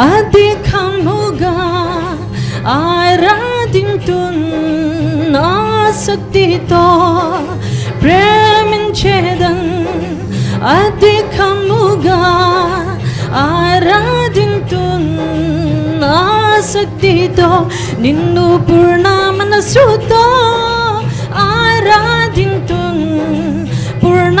అధికముగా ఆరాధింతున్ ఆసక్తితో ప్రేమించేదం అధికముగా ఆరాధింతున్ ఆసక్తితో నిన్ను పూర్ణ మనసుతో ఆరాధింతున్ పూర్ణ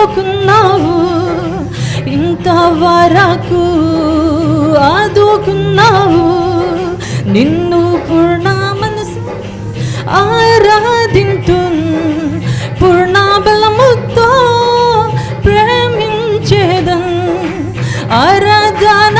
ఆదుకున్నావు? ఇంతవరకు ఆదుకున్నావు? నిన్ను పూర్ణ మనసు ఆరాధింతున్ పూర్ణ బలముతో ప్రేమించేదన్ ఆరాధన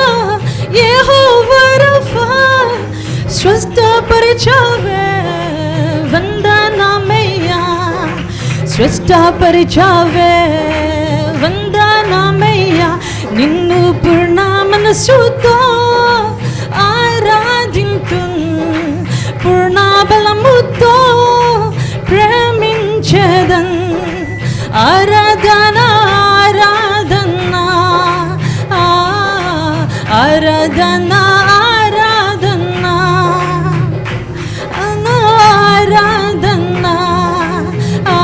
ఆరాధన యెహోవా రఫా యెహోవా రఫా స్వస్థపరిచావే వందనమయ్యా స్వస్థపరిచావే వందనమయ్యా నిన్ను పూర్ణ మనసుతో ఆరాధింతున్ ఆరాధన ఆరాధన ఆరాధన ఆ,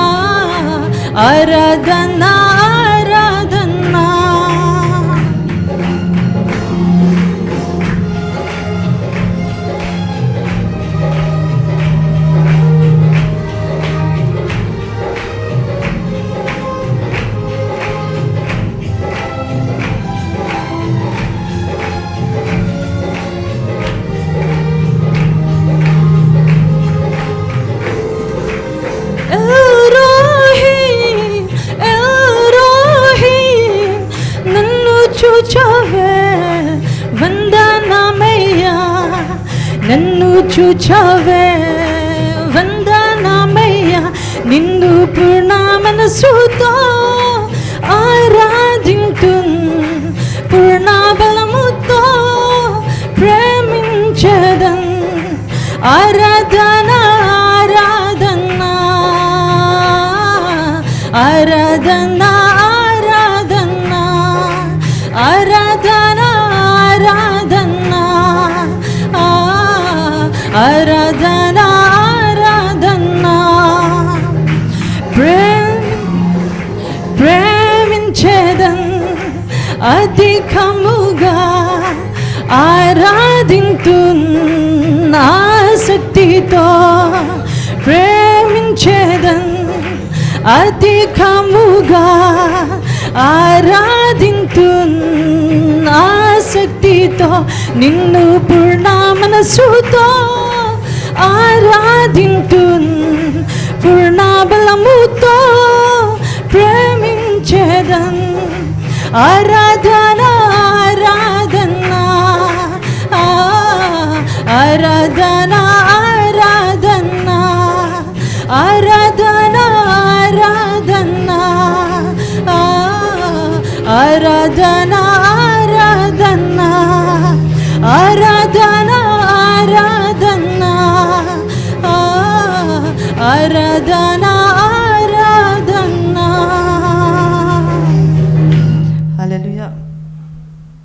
నన్ను చూచావే వందనామయ్యా నిన్ను పూర్ణ మనసుతో ఆరాధింతున్ పూర్ణ బలముతో ప్రేమించదన్ ఆరాధన ఆరాధన ఆరాధనా. ఆరాధన ఆరాధన. ప్రేమ ప్రేమించేదన్ అధికముగా ఆరాధింతు ఆసక్తితో ప్రేమించేదన్ అధికముగా ఆరాధింతు ఆసక్తితో నిన్ను పూర్ణ మనసుతో ఆరాధింటు పూర్ణాబలముతో ప్రేమించేదన్. ఆరాధన ఆరాధన ఆరాధన ఆరాధన ఆరాధన ఆరాధన ఆరాధన ఆరాధన ఆ, ఆరాధన